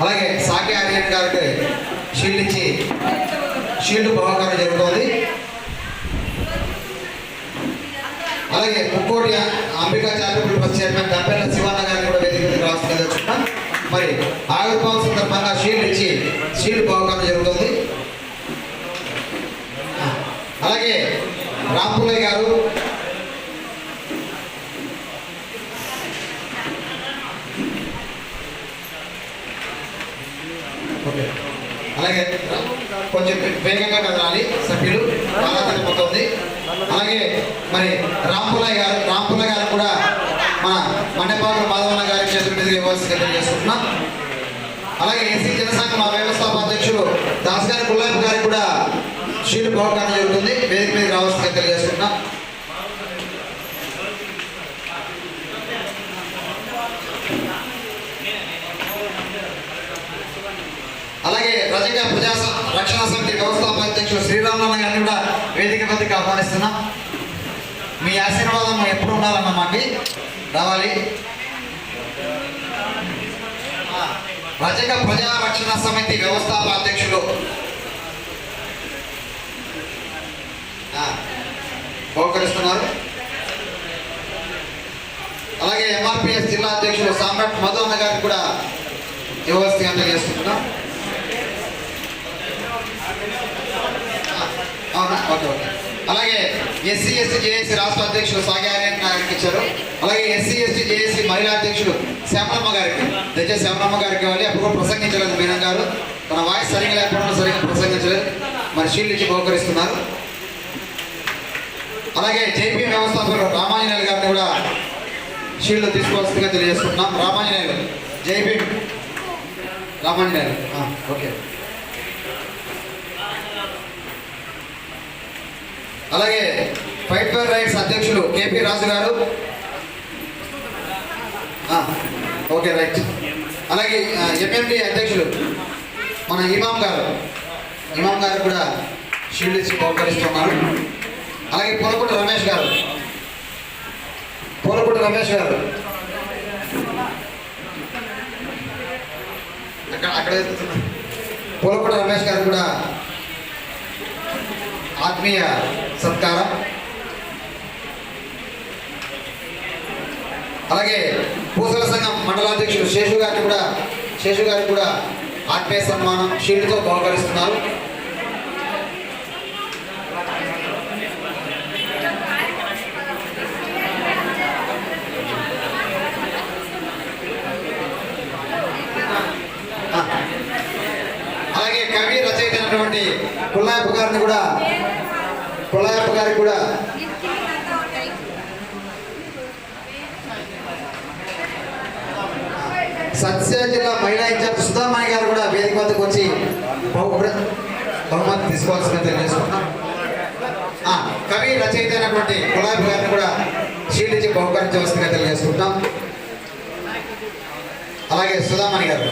అలాగే సాకే ఆర్యన్ గారికి షీల్డ్ ఇచ్చి షీల్డ్ బహుకారం జరుగుతోంది. అలాగే Mukkoti Ambika charitable trust chairman Gampella Sivana గారిని కూడా వేదిక మీద రాసుకుంటున్నాం మరి ఆవిర్భావం సందర్భంగా షీల్డ్ ఇచ్చి షీల్డ్ బహుకారం జరుగుతుంది. అలాగే రాంపుల్లయ్య గారు అలాగే కొంచెం వేగంగా కదలాలి సభ్యులు బాగా తగ్గిపోతుంది అలాగే మరి రాంపుల్లయ్య గారు రాంపుల గారు కూడా మన మండపాల మాధవన్న గారి చేతుల మీదుగా ఇవ్వాల్సి తెలియజేసుకుంటున్నాం అలాగే ఏసీ జనసంఘ మా వ్యవస్థాపక అధ్యక్షుడు దాస్ గారి గులాబ్ గారికి కూడా షీలు బహుకరణ జరుగుతుంది. వేదిక మీద రావాల్సిందిగా తెలియజేసుకుంటున్నాం అలాగే ప్రజా రక్షణ సమితి వ్యవస్థాపక అధ్యక్షుడు శ్రీరామన్న గారిని కూడా వేదిక మీదకి ఆహ్వానిస్తున్నాం. మీ ఆశీర్వాదం ఎప్పుడు ఉండాలన్న మాకి. రావాలి. రజక ప్రజా రక్షణ సమితి వ్యవస్థాపక అధ్యక్షుడు. బహుకరిస్తున్నారు. అలాగే ఎంఆర్పిఎస్ జిల్లా అధ్యక్షుడు సామ్రాట్ మధు అన్న గారికి కూడా ఇవ్వవలసిందిగా అందజేసుకుంటున్నాం అవునా ఓకే ఓకే అలాగే ఎస్సీ ఎస్టీ జేఏసీ రాష్ట్ర అధ్యక్షుడు సాగార్యన్ గారికి ఇచ్చారు. అలాగే ఎస్సీ ఎస్టీ జేఏసీ మహిళా అధ్యక్షుడు శ్యామలమ్మ గారికి దయచేసి శ్యామలమ్మ గారికి ఇవ్వాలి. అప్పుడు కూడా ప్రసంగించలేదు మీనం గారు. తన వాయిస్ సరిగ్గా లేకపోవడం సరిగ్గా ప్రసంగించలేదు. మరి షీల్డ్ ఇచ్చి బహుకరిస్తున్నారు. అలాగే జేపీ వ్యవస్థాపకులు రామాంజనేయులు గారిని కూడా షీల్డ్ తీసుకోవాల్సిందిగా తెలియజేస్తున్నాం. రామాంజనేయులు జేపీ రామాంజనేయులు. ఓకే. అలాగే ఫైట్ ఫర్ రైట్స్ అధ్యక్షులు కేపీ రాజు గారు. Okay right. అలాగే ఎంఎండి అధ్యక్షులు మన ఇమాం గారు. ఇమాం గారు కూడా షీల్డ్ ఇచ్చి బహుకరిస్తున్నారు అలాగే పూలకుట రమేష్ గారు. పూలకుట రమేష్ గారు. అక్కడ అక్కడ పూలకుట రమేష్ గారు కూడా ఆత్మీయ సత్కారం. అలాగే పూసల సంఘం మండలాధ్యక్షుడు శేషు గారిని కూడా శేషు గారికి కూడా ఆత్మీయ సన్మానం షీల్డ్తో బహుకరిస్తున్నారు. అలాగే కవి రచయిత అయినటువంటి పుల్లాయప్ప గారిని కూడా పుల్లాయప్ప గారికి కూడా. సత్య జిల్లా మహిళా ఇన్ఛార్జ్ సుధామణి గారు కూడా వేదిక వద్దకు వచ్చి బహుమతి తీసుకోవాల్సిందని తెలియజేసుకుంటున్నాం. కవి రచయిత అయినటువంటి గులాబీ గారిని కూడా షీల్డ్ ఇచ్చి బహుకరించవలసిందిగా తెలియజేసుకుంటున్నాం. అలాగే సుధామణి గారు.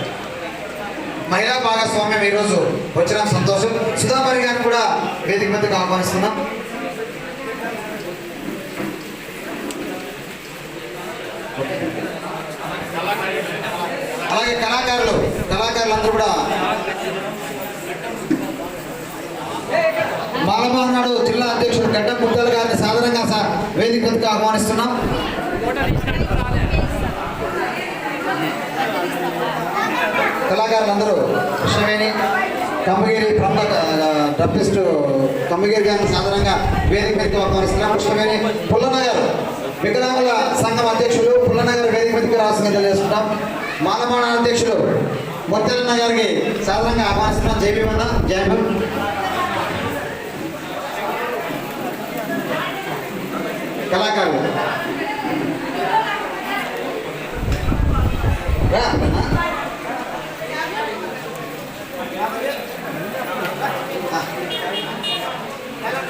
మహిళా భాగస్వామ్యం ఈరోజు వచ్చిన సంతోషం. సుధామణి గారిని కూడా వేదిక మీదకు ఆహ్వానిస్తున్నాం. అలాగే కళాకారులు కళాకారులందరూ కూడా. బాలమోహన్ జిల్లా అధ్యక్షుడు గడ్డ ముద్దలు గారిని సాధారణంగా సార్ వేదిక మీదకు ఆహ్వానిస్తున్నాం. కళాకారులందరూ కృష్ణవేణి కమ్మగిరి ప్రముఖ డబ్బిస్ట్ కమ్మగిరి గారిని సాధారణంగా వేదిక మీదకి ఆహ్వానిస్తున్నాం కృష్ణవేణి పుల్లనగర్ వికలాంగుల సంఘం అధ్యక్షులు పుల్లనగర్ వేదిక మీదకి రాసిన తెలియజేస్తున్నాం. మానమాన అధ్యక్షులు ముత్తెలన్న గారికి సాధారణంగా ఆహ్వానిస్తున్నాం. జేబీ వల్ల జైబీ కళాకారులు. రా, అన్న. ఆ.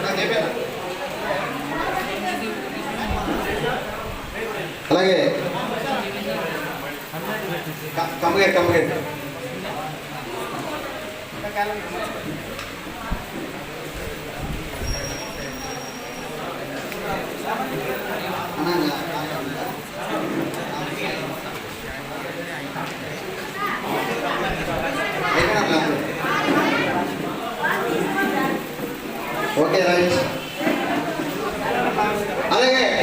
నాకు చెప్పారా? అలాగే. కమ్మగారు కమ్మగారు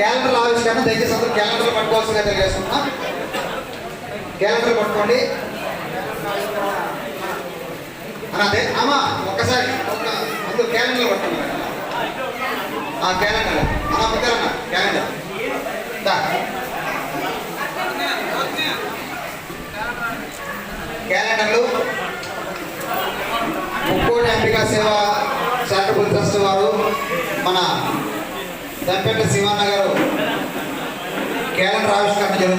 ఆవిష్కరణ దయచేసి అందరూ క్యాలెండర్ పట్టుకోవాల్సిందిగా తెలియజేస్తున్నా. క్యాలెండర్ పట్టుకోండి. అదే అమ్మా ఒక్కసారి అందులో అందరూ క్యాలెండర్ పట్టుకోండి. ఆ క్యాలెండర్ అన్న ముద్దారన్న క్యాలెండర్. క్యాలెండర్లు. ముక్కోటి అంబికా సేవ చారిటబుల్ ట్రస్ట్ వారు మన దంపేట శివన్న గారు క్యాలెండర్ ఆవిష్కరణ జరుగుతుంది